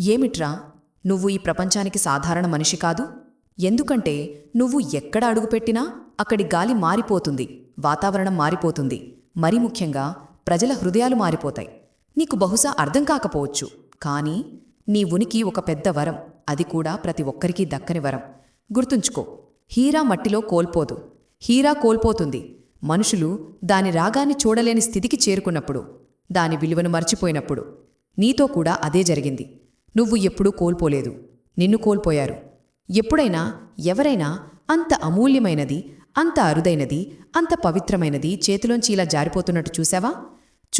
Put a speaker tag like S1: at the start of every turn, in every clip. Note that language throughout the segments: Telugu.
S1: ఏమిట్రా? నువ్వు ఈ ప్రపంచానికి సాధారణ మనిషి కాదు. ఎందుకంటే నువ్వు ఎక్కడ అడుగుపెట్టినా అక్కడి గాలి మారిపోతుంది వాతావరణం మారిపోతుంది. మరి ముఖ్యంగా ప్రజల హృదయాలు మారిపోతాయి. నీకు బహుశా అర్థం కాకపోవచ్చు. కానీ నీ ఉనికి ఒక పెద్ద వరం. అది కూడా ప్రతి ఒక్కరికీ దక్కని వరం. గుర్తుంచుకో హీరా మట్టిలో కోల్పోదు. హీరా కోల్పోతుంది. మనుషులు దాని రాగాన్ని చూడలేని స్థితికి చేరుకున్నప్పుడు దాని విలువను మర్చిపోయినప్పుడు. నీతో కూడా అదే జరిగింది. నువ్వు ఎప్పుడూ కోల్పోలేదు. నిన్ను కోల్పోయారు. ఎప్పుడైనా ఎవరైనా అంత అమూల్యమైనది అంత అరుదైనది అంత పవిత్రమైనది చేతిలోంచి ఇలా జారిపోతున్నట్టు చూశావా?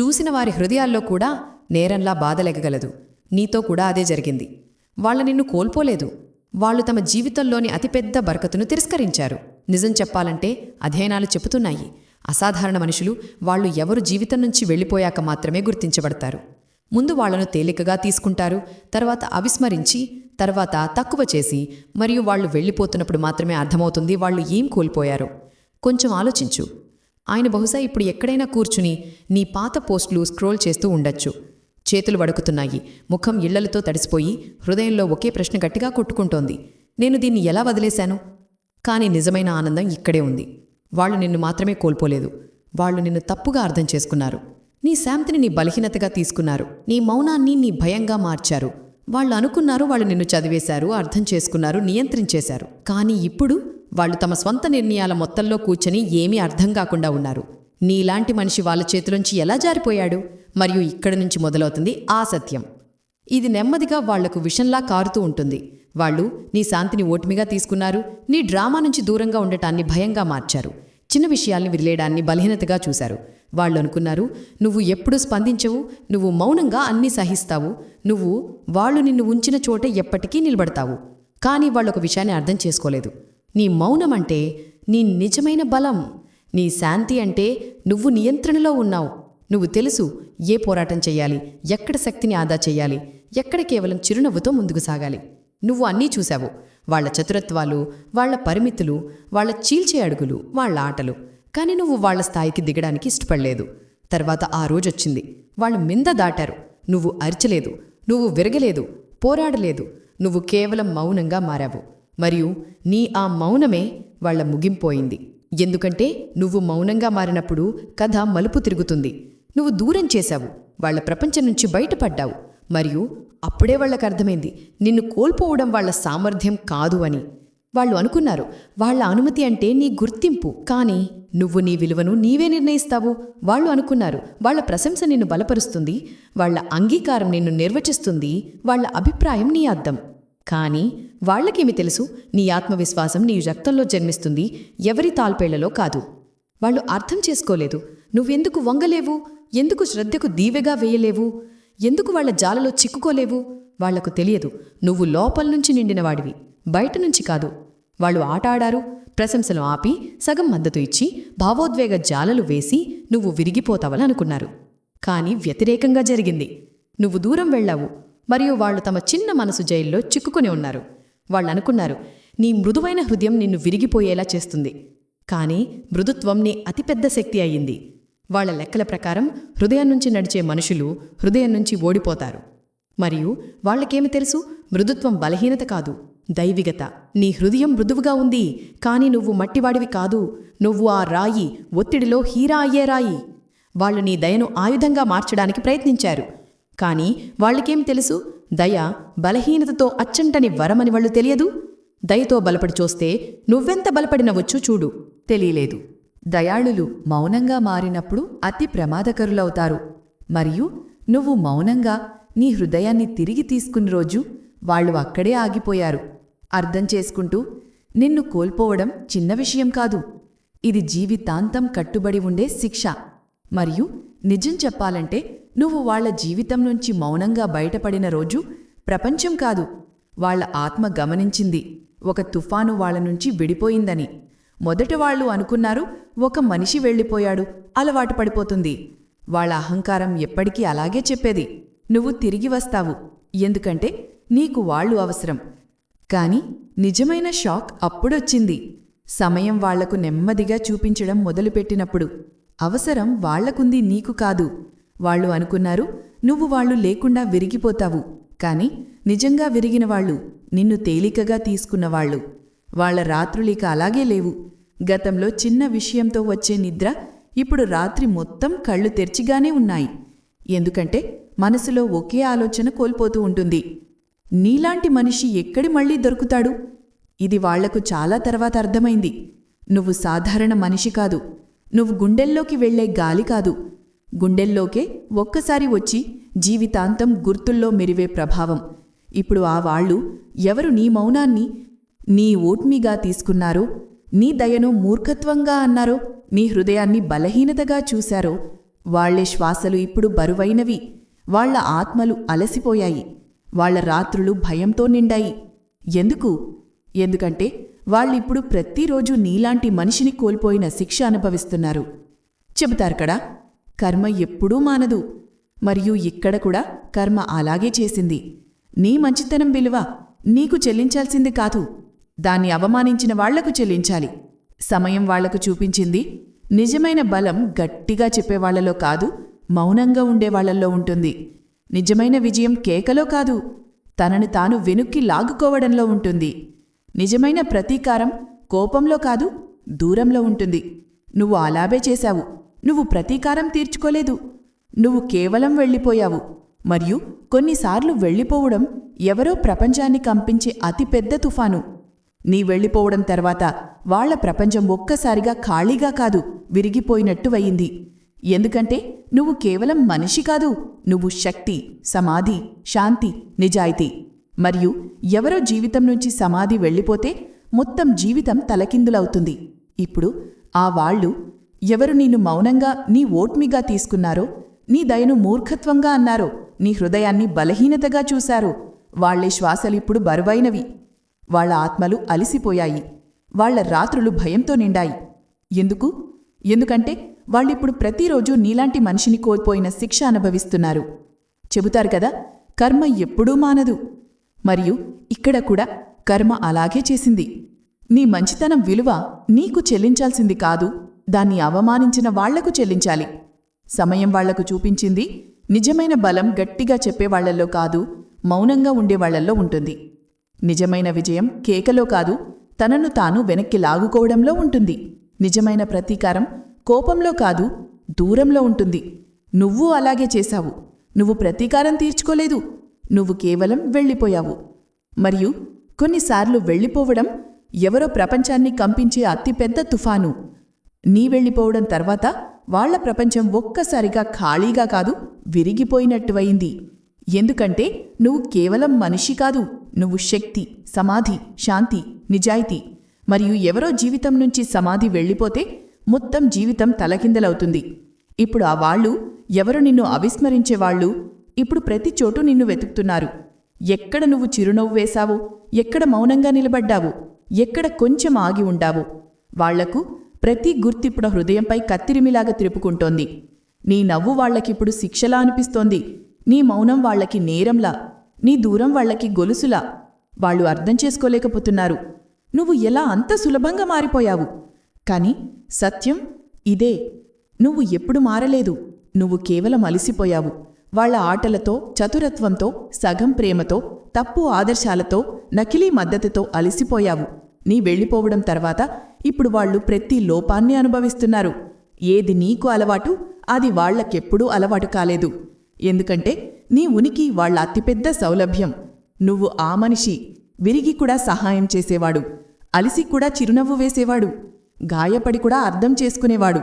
S1: చూసిన వారి హృదయాల్లో కూడా నేరంలా బాధలెగగలదు. నీతో కూడా అదే జరిగింది. వాళ్ళ నిన్ను కోల్పోలేదు. వాళ్ళు తమ జీవితంలోని అతిపెద్ద బరకతును తిరస్కరించారు. నిజం చెప్పాలంటే అధ్యయనాలు చెబుతున్నాయి. అసాధారణ మనుషులు వాళ్ళు ఎవరు జీవితం నుంచి వెళ్ళిపోయాక మాత్రమే గుర్తించబడతారు. ముందు వాళ్ళను తేలికగా తీసుకుంటారు తర్వాత అవిస్మరించి తర్వాత తక్కువ చేసి మరియు వాళ్ళు వెళ్ళిపోతున్నప్పుడు మాత్రమే అర్థమవుతుంది వాళ్ళు ఏం కోల్పోయారు. కొంచెం ఆలోచించు. ఆయన బహుశా ఇప్పుడు ఎక్కడైనా కూర్చుని నీ పాత పోస్టులు స్క్రోల్ చేస్తూ ఉండొచ్చు. చేతులు వడుకుతున్నాయి. ముఖం ఇళ్ళలతో తడిసిపోయి హృదయంలో ఒకే ప్రశ్న గట్టిగా కొట్టుకుంటోంది. నేను దీన్ని ఎలా వదిలేశాను? కానీ నిజమైన ఆనందం ఇక్కడే ఉంది. వాళ్ళు నిన్ను మాత్రమే కోల్పోలేదు. వాళ్ళు నిన్ను తప్పుగా అర్థం చేసుకున్నారు. నీ శాంతిని నీ బలహీనతగా తీసుకున్నారు. నీ మౌనాన్ని నీ భయంగా మార్చారు. వాళ్ళు అనుకున్నారు వాళ్ళు నిన్ను చదివేశారు అర్థం చేసుకున్నారు నియంత్రించేశారు. కానీ ఇప్పుడు వాళ్ళు తమ స్వంత నిర్ణయాల మొత్తంలో కూర్చొని ఏమీ అర్థం కాకుండా ఉన్నారు. నీలాంటి మనిషి వాళ్ళ చేతిలోంచి ఎలా జారిపోయాడు? మరియు ఇక్కడి నుంచి మొదలవుతుంది ఆ సత్యం. ఇది నెమ్మదిగా వాళ్ళకు విషంలా కారుతూ ఉంటుంది. వాళ్ళు నీ శాంతిని ఓటమిగా తీసుకున్నారు నీ డ్రామా నుంచి దూరంగా ఉండటాన్ని భయంగా మార్చారు. చిన్న విషయాల్ని వదిలేయడాన్ని బలహీనతగా చూశారు. వాళ్ళు అనుకున్నారు నువ్వు ఎప్పుడు స్పందించవు నువ్వు మౌనంగా అన్నీ సహిస్తావు నువ్వు వాళ్ళు నిన్ను ఉంచిన చోట ఎప్పటికీ నిలబడతావు. కానీ వాళ్ళొక ఒక విషయాన్ని అర్థం చేసుకోలేదు. నీ మౌనం అంటే నీ నిజమైన బలం నీ శాంతి అంటే నువ్వు నియంత్రణలో ఉన్నావు. నువ్వు తెలుసు ఏ పోరాటం చెయ్యాలి ఎక్కడ శక్తిని ఆదా చెయ్యాలి ఎక్కడ కేవలం చిరునవ్వుతో ముందుకు సాగాలి. నువ్వు అన్నీ చూశావు. వాళ్ళ చతురత్వాలు వాళ్ళ పరిమితులు వాళ్ళ చీల్చే అడుగులు వాళ్ళ ఆటలు. కానీ నువ్వు వాళ్ళ స్థాయికి దిగడానికి ఇష్టపడలేదు. తర్వాత ఆ రోజొచ్చింది. వాళ్ళు మింద దాటారు. నువ్వు అరిచలేదు. నువ్వు విరగలేదు. పోరాడలేదు. నువ్వు కేవలం మౌనంగా మారావు. మరియు నీ ఆ మౌనమే వాళ్ళ ముగింపోయింది. ఎందుకంటే నువ్వు మౌనంగా మారినప్పుడు కథ మలుపు తిరుగుతుంది. నువ్వు దూరం చేశావు. వాళ్ళ ప్రపంచం నుంచి బయటపడ్డావు. మరియు అప్పుడే వాళ్ళకు అర్థమైంది నిన్ను కోల్పోవడం వాళ్ళ సామర్థ్యం కాదు అని. వాళ్ళు అనుకున్నారు వాళ్ళ అనుమతి అంటే నీ గుర్తింపు. కానీ నువ్వు నీ విలువను నీవే నిర్ణయిస్తావు. వాళ్ళు అనుకున్నారు వాళ్ళ ప్రశంస నిన్ను బలపరుస్తుంది వాళ్ళ అంగీకారం నిన్ను నిర్వచిస్తుంది వాళ్ళ అభిప్రాయం నీ అర్థం. కానీ వాళ్ళకేమి తెలుసు? నీ ఆత్మవిశ్వాసం నీ రక్తంలో జన్మిస్తుంది ఎవరి తాల్పేళ్ళలో కాదు. వాళ్ళు అర్థం చేసుకోలేదు నువ్వెందుకు వంగలేవు? ఎందుకు శ్రద్ధకు దీవెగా వేయలేవు? ఎందుకు వాళ్ళ జాలలో చిక్కుకోలేవు? వాళ్ళకు తెలియదు. నువ్వు లోపల నుంచి నిండినవాడివి. బయట నుంచి కాదు. వాళ్ళు ఆట ఆడారు ప్రశంసలు ఆపి సగం మద్దతు ఇచ్చి భావోద్వేగ జాలలు వేసి నువ్వు విరిగిపోతావని అనుకున్నారు కానీ వ్యతిరేకంగా జరిగింది. నువ్వు దూరం వెళ్ళావు. మరియు వాళ్ళు తమ చిన్న మనసు జైల్లో చిక్కుకుని ఉన్నారు. వాళ్ళనుకున్నారు నీ మృదువైన హృదయం నిన్ను విరిగిపోయేలా చేస్తుంది. కానీ మృదుత్వం నీ అతిపెద్ద శక్తి అయ్యింది. వాళ్ళ లెక్కల ప్రకారం హృదయం నుంచి నడిచే మనుషులు హృదయం నుంచి ఓడిపోతారు. మరియు వాళ్ళకేమి తెలుసు? మృదుత్వం బలహీనత కాదు. దైవిగత నీ హృదయం మృదువుగా ఉంది కానీ నువ్వు మట్టివాడివి కాదు. నువ్వు ఆ రాయి ఒత్తిడిలో హీరా అయ్యే రాయి. వాళ్ళు నీ దయను ఆయుధంగా మార్చడానికి ప్రయత్నించారు. కానీ వాళ్ళకేం తెలుసు? దయ బలహీనతతో అచ్చంటని వరమని వాళ్ళు తెలియదు. దయతో బలపడి చూస్తే నువ్వెంత బలపడినవచ్చో చూడు. తెలియలేదు.
S2: దయాళులు మౌనంగా మారినప్పుడు అతి ప్రమాదకరులవుతారు. మరియు నువ్వు మౌనంగా నీ హృదయాన్ని తిరిగి తీసుకున్న రోజు వాళ్ళు అక్కడే ఆగిపోయారు. అర్థం చేసుకుంటూ నిన్ను కోల్పోవడం చిన్న విషయం కాదు. ఇది జీవితాంతం కట్టుబడి ఉండే శిక్ష. మరియు నిజం చెప్పాలంటే నువ్వు వాళ్ళ జీవితం నుంచి మౌనంగా బయటపడిన రోజు ప్రపంచం కాదు. వాళ్ళ ఆత్మ గమనించింది. ఒక తుఫాను వాళ్ళ నుంచి విడిపోయిందని. మొదట వాళ్ళు అనుకున్నారు ఒక మనిషి వెళ్ళిపోయాడు. అలవాటు పడిపోతుంది. వాళ్ళ అహంకారం ఎప్పటికీ అలాగే చెప్పేది. నువ్వు తిరిగి వస్తావు. ఎందుకంటే నీకు వాళ్ళు అవసరం. కాని నిజమైన షాక్ అప్పుడొచ్చింది. సమయం వాళ్ళకు నెమ్మదిగా చూపించడం మొదలుపెట్టినప్పుడు. అవసరం వాళ్ళకుంది నీకు కాదు. వాళ్ళు అనుకున్నారు నువ్వు వాళ్ళు లేకుండా విరిగిపోతావు. కాని నిజంగా విరిగినవాళ్ళు నిన్ను తేలికగా తీసుకున్నవాళ్ళు వాళ్ళ. రాత్రులిక అలాగే లేవు. గతంలో చిన్న విషయంతో వచ్చే నిద్ర ఇప్పుడు రాత్రి మొత్తం కళ్ళు తెరిచిగానే ఉన్నాయి. ఎందుకంటే మనసులో ఒకే ఆలోచన కోల్పోతూ ఉంటుంది. నీలాంటి మనిషి ఎక్కడి మళ్ళీ దొరుకుతాడు? ఇది వాళ్ళకు చాలా తర్వాత అర్థమైంది. నువ్వు సాధారణ మనిషి కాదు. నువ్వు గుండెల్లోకి వెళ్ళే గాలి కాదు. గుండెల్లోకే ఒక్కసారి వచ్చి జీవితాంతం గుర్తుల్లో మెరివే ప్రభావం. ఇప్పుడు ఆ వాళ్ళు ఎవరు నీ మౌనాన్ని నీ ఓట్మీగా తీసుకున్నారో నీ దయను మూర్ఖత్వంగా అన్నారో. నీ హృదయాన్ని బలహీనతగా చూశారో. వాళ్ళే శ్వాసలు ఇప్పుడు బరువైనవి. వాళ్ళ ఆత్మలు అలసిపోయాయి. వాళ్ళ రాత్రులు భయంతో నిండాయి. ఎందుకు? ఎందుకంటే వాళ్ళిప్పుడు ప్రతిరోజు నీలాంటి మనిషిని కోల్పోయిన శిక్ష అనుభవిస్తున్నారు. చెబుతారు కదా కర్మ ఎప్పుడూ మానదు. మరియు ఇక్కడ కూడా కర్మ అలాగే చేసింది. నీ మంచితనం విలువ నీకు చెల్లించాల్సింది కాదు. దాన్ని అవమానించిన వాళ్ళకు చెల్లించాలి. సమయం వాళ్ళకు చూపించింది. నిజమైన బలం గట్టిగా చెప్పేవాళ్ళలో కాదు మౌనంగా ఉండేవాళ్ళలో ఉంటుంది. నిజమైన విజయం కేకలో కాదు తనని తాను వెనుక్కి లాగుకోవడంలో ఉంటుంది. నిజమైన ప్రతీకారం కోపంలో కాదు దూరంలో ఉంటుంది. నువ్వు అలాబే చేశావు. నువ్వు ప్రతీకారం తీర్చుకోలేదు. నువ్వు కేవలం వెళ్ళిపోయావు. మరియు కొన్నిసార్లు వెళ్ళిపోవడం ఎవరో ప్రపంచాన్ని కంపించే అతిపెద్ద తుఫాను. నీ వెళ్ళిపోవడం తర్వాత వాళ్ళ ప్రపంచం ఒక్కసారిగా ఖాళీగా కాదు విరిగిపోయినట్టు అయింది. ఎందుకంటే నువ్వు కేవలం మనిషి కాదు నువ్వు శక్తి సమాధి శాంతి నిజాయితీ. మరియు ఎవరో జీవితం నుంచి సమాధి వెళ్ళిపోతే మొత్తం జీవితం తలకిందులవుతుంది. ఇప్పుడు ఆ వాళ్ళు ఎవరు నిన్ను మౌనంగా నీ ఓట్మిగా తీసుకున్నారో నీ దయను మూర్ఖత్వంగా అన్నారో నీ హృదయాన్ని బలహీనతగా చూశారో వాళ్ళే శ్వాసలిప్పుడు బరువైనవి. వాళ్ళ ఆత్మలు అలిసిపోయాయి. వాళ్ళ రాత్రులు భయంతో నిండాయి. ఎందుకు? ఎందుకంటే వాళ్ళిప్పుడు ప్రతిరోజు నీలాంటి మనిషిని కోల్పోయిన శిక్ష అనుభవిస్తున్నారు. చెబుతారు కదా కర్మ ఎప్పుడూ మానదు. మరియు ఇక్కడ కూడా కర్మ అలాగే చేసింది. నీ మంచితనం విలువ నీకు చెల్లించాల్సింది కాదు దాన్ని అవమానించిన వాళ్ళకు చెల్లించాలి. సమయం వాళ్ళకు చూపించింది నిజమైన బలం గట్టిగా చెప్పేవాళ్ళల్లో కాదు మౌనంగా ఉండేవాళ్ళల్లో ఉంటుంది. నిజమైన విజయం కేకలో కాదు తనను తాను వెనక్కి లాగుకోవడంలో ఉంటుంది. నిజమైన ప్రతీకారం కోపంలో కాదు దూరంలో ఉంటుంది. నువ్వు అలాగే చేశావు. నువ్వు ప్రతీకారం తీర్చుకోలేదు. నువ్వు కేవలం వెళ్ళిపోయావు. మరియు కొన్నిసార్లు వెళ్ళిపోవడం ఎవరో ప్రపంచాన్ని కంపించే అతిపెద్ద తుఫాను. నీ వెళ్ళిపోవడం తర్వాత వాళ్ళ ప్రపంచం ఒక్కసారిగా ఖాళీగా కాదు విరిగిపోయినట్టువయింది ఎందుకంటే నువ్వు కేవలం మనిషి కాదు. నువ్వు శక్తి సమాధి శాంతి నిజాయితీ మరియు ఎవరో జీవితం నుంచి సమాధి వెళ్ళిపోతే మొత్తం జీవితం తలకిందలవుతుంది. ఇప్పుడు ఆ వాళ్ళు ఎవరు నిన్ను అవిస్మరించేవాళ్ళు ఇప్పుడు ప్రతి చోటు నిన్ను వెతుకుతున్నారు. ఎక్కడ నువ్వు చిరునవ్వు వేశావు? ఎక్కడ మౌనంగా నిలబడ్డావు? ఎక్కడ కొంచెం ఆగి ఉండావు? వాళ్ళకు ప్రతి గుర్తిప్పుడు హృదయంపై కత్తిరిమిలాగా తిరుపుకుంటోంది. నీ నవ్వు వాళ్ళకిప్పుడు శిక్షలా అనిపిస్తోంది. నీ మౌనం వాళ్ళకి నేరంలా నీ దూరం వాళ్ళకి గొలుసులా. వాళ్ళు అర్థం చేసుకోలేకపోతున్నారు. నువ్వు ఎలా అంత సులభంగా మారిపోయావు? కాని సత్యం ఇదే. నువ్వు ఎప్పుడు మారలేదు. నువ్వు కేవలం అలిసిపోయావు. వాళ్ళ ఆటలతో చతురత్వంతో సగం ప్రేమతో తప్పు ఆదర్శాలతో నకిలీ మద్దతుతో అలిసిపోయావు. నీ వెళ్ళిపోవడం తర్వాత ఇప్పుడు వాళ్ళు ప్రతి లోపాన్ని అనుభవిస్తున్నారు. ఏది నీకు అలవాటు అది వాళ్ళకెప్పుడూ అలవాటు కాలేదు. ఎందుకంటే నీ ఉనికి వాళ్ళ అతిపెద్ద సౌలభ్యం. నువ్వు ఆ మనిషి విరిగి కూడా సహాయం చేసేవాడు అలిసి కూడా చిరునవ్వు వేసేవాడు గాయపడి కూడా అర్థం చేసుకునేవాడు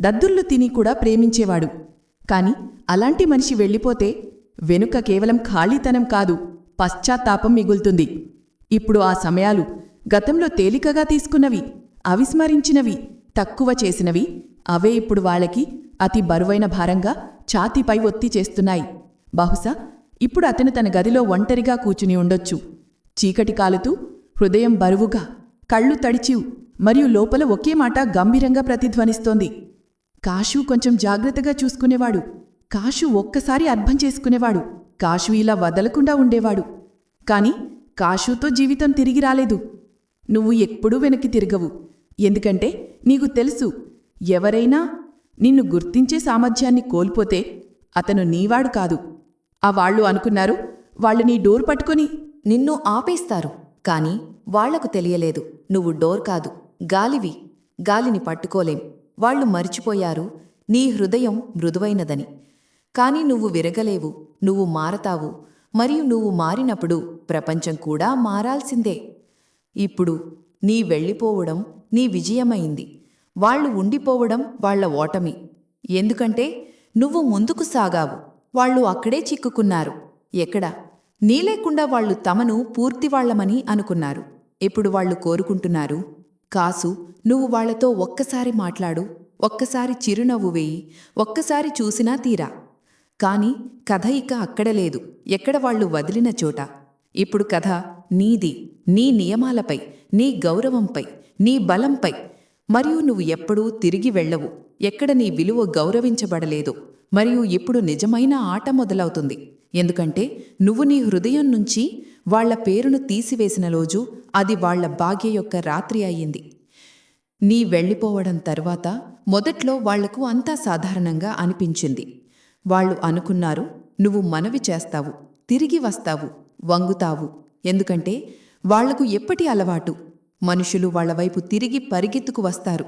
S2: దద్దుర్లు తిని కూడా ప్రేమించేవాడు. కాని అలాంటి మనిషి వెళ్ళిపోతే వెనుక కేవలం ఖాళీతనం కాదు పశ్చాత్తాపం మిగులుతుంది. ఇప్పుడు ఆ సమయాలు గతంలో తేలికగా తీసుకున్నవి అవిస్మరించినవి తక్కువ చేసినవి అవే ఇప్పుడు వాళ్ళకి అతి బరువైన భారంగా ఛాతీపై ఒత్తి చేస్తున్నాయి. బహుశా ఇప్పుడు అతను తన గదిలో ఒంటరిగా కూచుని ఉండొచ్చు. చీకటి కాలుతూ హృదయం బరువుగా కళ్ళు తడిచివు మరియు లోపల ఒకే మాట గంభీరంగా ప్రతిధ్వనిస్తోంది. కాషు కొంచెం జాగ్రత్తగా చూసుకునేవాడు. కాషు ఒక్కసారి అర్థం చేసుకునేవాడు. కాషు ఇలా వదలకుండా ఉండేవాడు. కాని కాషుతో జీవితం తిరిగి రాలేదు. నువ్వు ఎప్పుడూ వెనక్కి తిరగవు. ఎందుకంటే నీకు తెలుసు ఎవరైనా నిన్ను గుర్తించే సామర్థ్యాన్ని కోల్పోతే అతను నీవాడు కాదు. ఆ వాళ్ళు అనుకున్నారు వాళ్ళు నీ డోర్ పట్టుకుని
S1: నిన్ను ఆపేస్తారు. కాని వాళ్ళకు తెలియలేదు నువ్వు డోర్ కాదు గాలివి గాలిని పట్టుకోలేం. వాళ్ళు మరిచిపోయారు నీ హృదయం మృదువైనదని. కాని నువ్వు విరగలేవు నువ్వు మారతావు. మరియు నువ్వు మారినప్పుడు ప్రపంచం కూడా మారాల్సిందే. ఇప్పుడు నీ వెళ్ళిపోవడం నీ విజయమైంది. వాళ్ళు ఉండిపోవడం వాళ్ళ ఓటమి. ఎందుకంటే నువ్వు ముందుకు సాగావు. వాళ్ళు అక్కడే చిక్కుకున్నారు. ఎక్కడ? నీ లేకుండా వాళ్ళు తమను పూర్తివాళ్ళమని అనుకున్నారు. ఇప్పుడు వాళ్ళు కోరుకుంటున్నారు? కాసు నువ్వు వాళ్ళతో ఒక్కసారి మాట్లాడు. ఒక్కసారి చిరునవ్వు వేయి. ఒక్కసారి చూసినా తీరా. కాని కథ ఇక అక్కడ లేదు. ఎక్కడ వాళ్ళు వదిలిన చోట. ఇప్పుడు కథ నీది. నీ నియమాలపై నీ గౌరవంపై నీ బలంపై. మరియు నువ్వు ఎప్పుడూ తిరిగి వెళ్ళవు. ఎక్కడ నీ విలువ గౌరవించబడలేదు. మరియు ఇప్పుడు నిజమైన ఆట మొదలవుతుంది. ఎందుకంటే నువ్వు నీ హృదయం నుంచి వాళ్ళ పేరును తీసివేసిన రోజు అది వాళ్ళ భాగ్య యొక్క రాత్రి అయింది నీ వెళ్ళిపోవడం తర్వాత మొదట్లో వాళ్ళకు అంతా సాధారణంగా అనిపించింది. వాళ్ళు అనుకున్నారు నువ్వు మనవి చేస్తావు తిరిగి వస్తావు వంగుతావు. ఎందుకంటే వాళ్ళకు ఎప్పటి అలవాటు? మనుషులు వాళ్ళ వైపు తిరిగి పరిగెత్తుకు వస్తారు.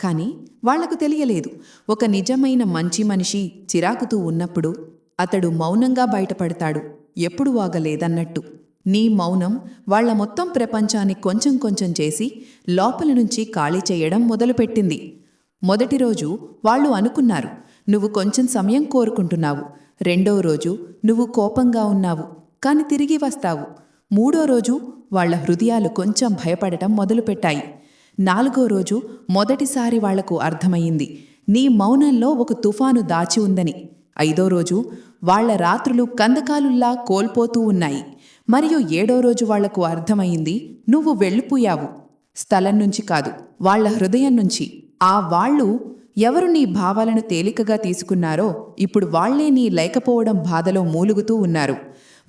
S1: కాని వాళ్ళకు తెలియలేదు. ఒక నిజమైన మంచి మనిషి చిరాకుతూ ఉన్నప్పుడు అతడు మౌనంగా బయటపడతాడు. ఎప్పుడు వాగలేదన్నట్టు నీ మౌనం వాళ్ళ మొత్తం ప్రపంచాన్ని కొంచెం కొంచెం చేసి లోపల నుంచి ఖాళీ చేయడం మొదలుపెట్టింది. మొదటి రోజు వాళ్ళు అనుకున్నారు నువ్వు కొంచెం సమయం కోరుకుంటున్నావు. రెండో రోజు నువ్వు కోపంగా ఉన్నావు. కాని తిరిగి వస్తావు. మూడో రోజు వాళ్ళ హృదయాలు కొంచెం భయపడటం మొదలుపెట్టాయి. నాలుగో రోజు మొదటిసారి వాళ్ళకు అర్థమయ్యింది నీ మౌనంలో ఒక తుఫాను దాచి ఉందని. ఐదో రోజు వాళ్ళ రాత్రులు కందకాలుల్లా కోల్పోతూ ఉన్నాయి. మరియు ఏడో రోజు వాళ్ళకు అర్థమయ్యింది నువ్వు వెళ్ళిపోయావు. స్థలం నుంచి కాదు వాళ్ళ హృదయం నుంచి. ఆ వాళ్ళు ఎవరు నీ భావాలను తేలికగా తీసుకున్నారో ఇప్పుడు వాళ్ళే నీ లేకపోవడం బాధలో మూలుగుతూ ఉన్నారు.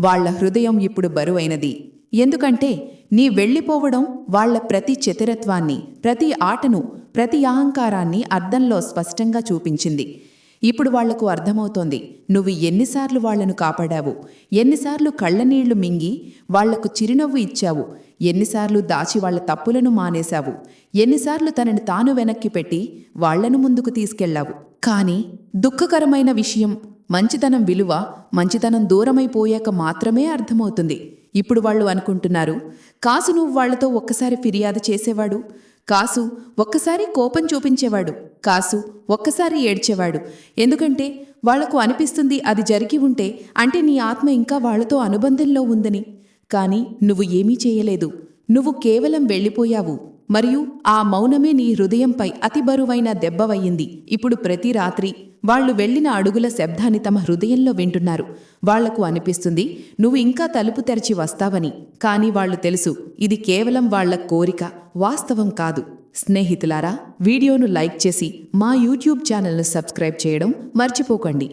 S1: వాళ్ళ హృదయం ఇప్పుడు బరువైనది. ఎందుకంటే నీ వెళ్ళిపోవడం వాళ్ళ ప్రతి చతురత్వాన్ని ప్రతి ఆటను ప్రతి అహంకారాన్ని అర్థంలో స్పష్టంగా చూపించింది. ఇప్పుడు వాళ్ళకు అర్థమవుతోంది నువ్వు ఎన్నిసార్లు వాళ్ళను కాపాడావు ఎన్నిసార్లు కళ్ళనీళ్ళు మింగి వాళ్ళకు చిరునవ్వు ఇచ్చావు ఎన్నిసార్లు దాచి వాళ్ళ తప్పులను మానేశావు ఎన్నిసార్లు తనని తాను వెనక్కి పెట్టి వాళ్ళను ముందుకు తీసుకెళ్ళావు. కాని దుఃఖకరమైన విషయం మంచితనం విలువ మంచితనం దూరమైపోయాక మాత్రమే అర్థమవుతుంది. ఇప్పుడు వాళ్ళు అనుకుంటున్నారు. కాసు నువ్వు వాళ్ళతో ఒక్కసారి ఫిర్యాదు చేసేవాడు. కాసు ఒక్కసారి కోపం చూపించేవాడు. కాసు ఒక్కసారి ఏడ్చేవాడు. ఎందుకంటే వాళ్ళకు అనిపిస్తుంది అది జరిగి ఉంటే అంటే నీ ఆత్మ ఇంకా వాళ్ళతో అనుబంధంలో ఉందని. కానీ నువ్వు ఏమీ చేయలేదు. నువ్వు కేవలం వెళ్ళిపోయావు. మరియు ఆ మౌనమే నీ హృదయంపై అతి బరువైన దెబ్బవయ్యింది. ఇప్పుడు ప్రతి రాత్రి వాళ్ళు వెళ్ళిన అడుగుల శబ్దాన్ని తమ హృదయంలో వింటున్నారు. వాళ్ళకు అనిపిస్తుంది నువ్వు ఇంకా తలుపు తెరిచి వస్తావని. కానీ వాళ్ళు తెలుసు ఇది కేవలం వాళ్ళ కోరిక వాస్తవం కాదు. స్నేహితులారా వీడియోను లైక్ చేసి మా యూట్యూబ్ ఛానల్ను సబ్స్క్రైబ్ చేయడం మర్చిపోకండి.